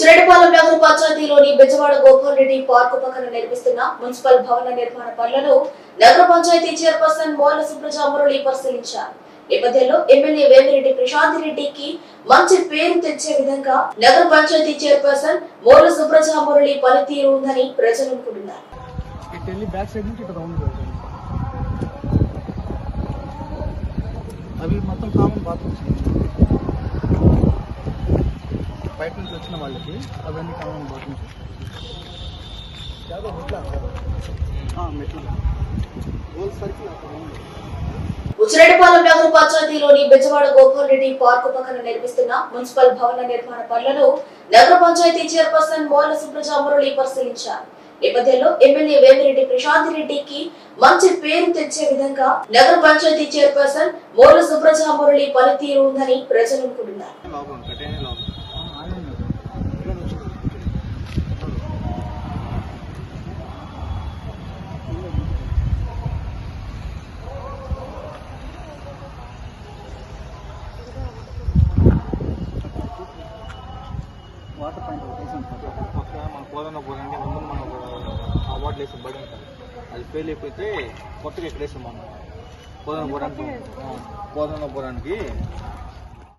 చిరడిపాలెం నగర పంచాయతీలోని బెజవాడ గోపాల్ రెడ్డి పార్కు పక్కన నిర్మిస్తున్న మున్సిపల్ భవన నిర్మాణ పనులను నగర పంచాయతీ చైర్పర్సన్ మోర్ల సుప్రజ మురళి పరిశీలించారు. నేపథ్యంలో ఎమ్మెల్యే వేమిరెడ్డి ప్రశాంత్ రెడ్డికి మంచి పేరు తెచ్చే విధంగా నగర పంచాయతీ చైర్పర్సన్ మోర్ల సుప్రజ మురళి పనితీరు ఉందని ప్రజలు అనుకుంటున్నారు. అవి మొత్తం కామన్ బాత్రూమ్స్. బయట నుంచి వచ్చిన వాళ్ళకి అవన్నీ కామన్ బాత్రూమ్స్ మెట్ల? గోల్ సర్కిల్ అక్కడ ఉంది. ఉచ్చిరెడ్డిపాలెం నగర పంచాయతీలోని బెజవాడ గోపాల్ రెడ్డి పార్కు పక్కన నిర్మిస్తున్న మున్సిపల్ భవన నిర్మాణ పనులను నగర పంచాయతీ చైర్పర్సన్ మోర్ల మురళి పరిశీలించారు. నేపథ్యంలో ఎమ్మెల్యే వేమిరెడ్డి ప్రశాంత్ రెడ్డికి మంచి పేరు తెచ్చే విధంగా నగర పంచాయతీ చైర్పర్సన్ మోర్ల మురళి పనితీరు ఉందని ప్రజలు అనుకుంటున్నారు. లోపల కొత్తగా మన కోదన్న పోరండి ముందు మనం ఒక అవార్డు వేసాం బడి ఉంటుంది అది ఫెయిల్ అయిపోతే కొత్తగా ఇక్కడ వేసాం మనం కోదన్న పోరానికి కోదన్న పోరానికి